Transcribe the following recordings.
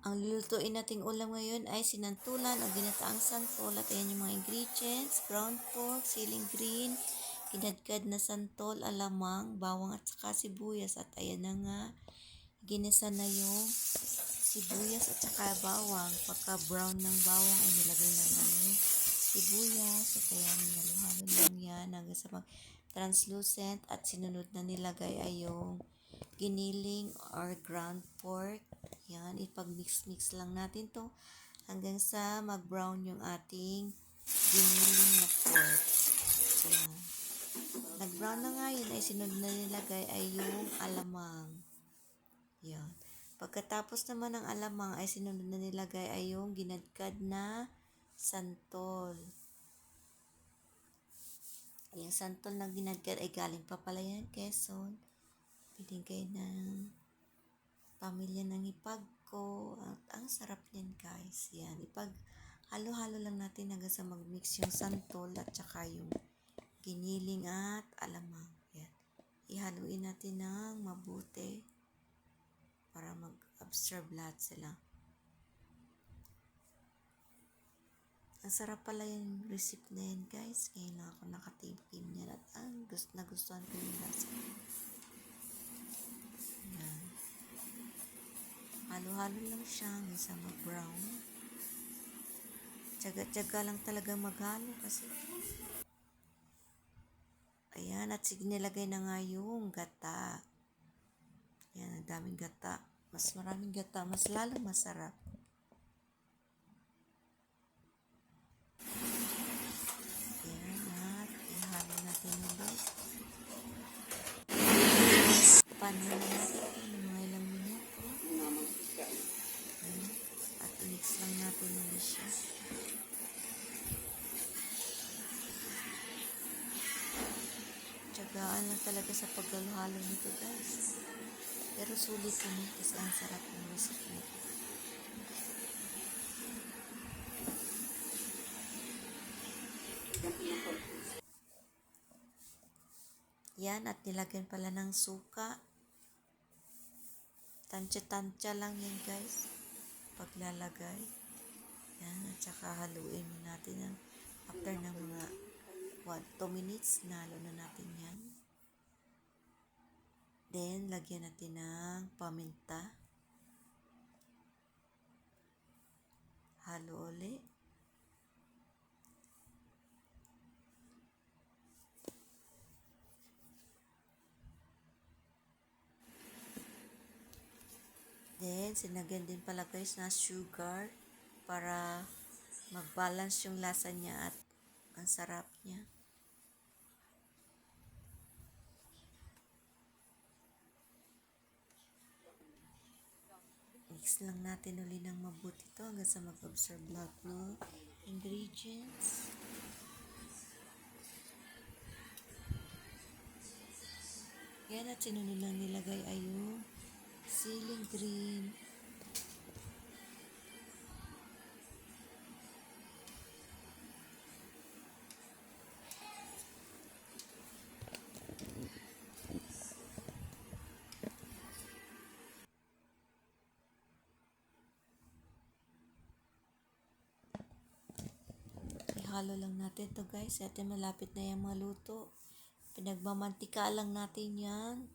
Ang lulutuin nating ulam ngayon ay sinantulan o ginataang santol at ayan yung mga ingredients, ground pork, siling green, kinadkad na santol, alamang, bawang at saka sibuyas at ayan na nga, ginisa na yung sibuyas at saka bawang. Pagka brown ng bawang ay nilagay na nga yung sibuyas at ayan, naluhalo lang yan hanggang sa mag translucent at sinunod na nilagay ay yung giniling or ground pork. Yan, ipag-mix-mix lang natin to hanggang sa mag-brown yung ating giniling na pork. Yan. Nag-brown na nga yun ay sinunod na nilagay ay yung alamang. Yan. Pagkatapos naman ng alamang ay sinunod na nilagay ay yung ginadkad na santol. Yung santol na ginadkad ay galing pa pala yan, Quezon. Binigay ng pamilya ng ipag ko. At ang sarap niyan, guys. Yan, ipag halo-halo lang natin hanggang sa mag-mix yung santol at saka yung giniling at alamang. Yan. Ihaluin natin ng mabuti para mag-absorb lahat sila. Ang sarap pala yung recipe na yan, guys. Ngayon lang ako nakatikim niyan at ang gusto, nagustuhan ko yung lasa. Halo-halo lang siya sa mag-brown. Tsaga-tsaga lang talaga maghalo kasi Ayan, at sige nilagay na nga yung gata. Yan, ang daming gata. Mas maraming gata, mas lalo masarap. Yan, at ihalo natin ulit. Paano na natin ito, mga ilang minuto. Ayan, at mix lang natin ulit siya. Tsagaan lang talaga sa paghalo-halo nito guys. Pero sulit naman kasi ang sarap ng recipe nito. Yan at nilagyan pala ng suka. Tansya-tansya lang yan guys. Paglalagay. Yan at saka haluin mo natin ng after ng mga 1, 2 minutes, nalo na natin yan. Then, lagyan natin ng paminta. Halo ulit. Then, sinagyan din pala guys na sugar para mag-balance yung lasa niya at ang sarap niya. Mix lang natin uli ng mabuti to hanggang sa mag-absorb lahat no ingredients. Yan at sinunod lang nilagay ay yung ceiling green, Ihalo lang natin to guys. At malapit na yung maluto. Pinagmamantika lang natin yan.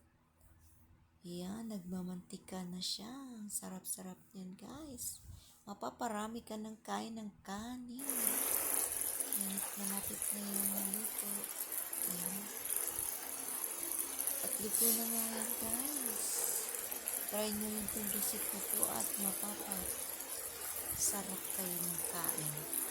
Yan, nagmamantika na siya. Ang sarap-sarap niyan guys. Mapaparami ka ng kain ng kanin. Yan, malapit na yung maluto. Yan. At luto na nga yan guys. Try nyo yung itong recipe ko at mapapa sarap kayo ng kain.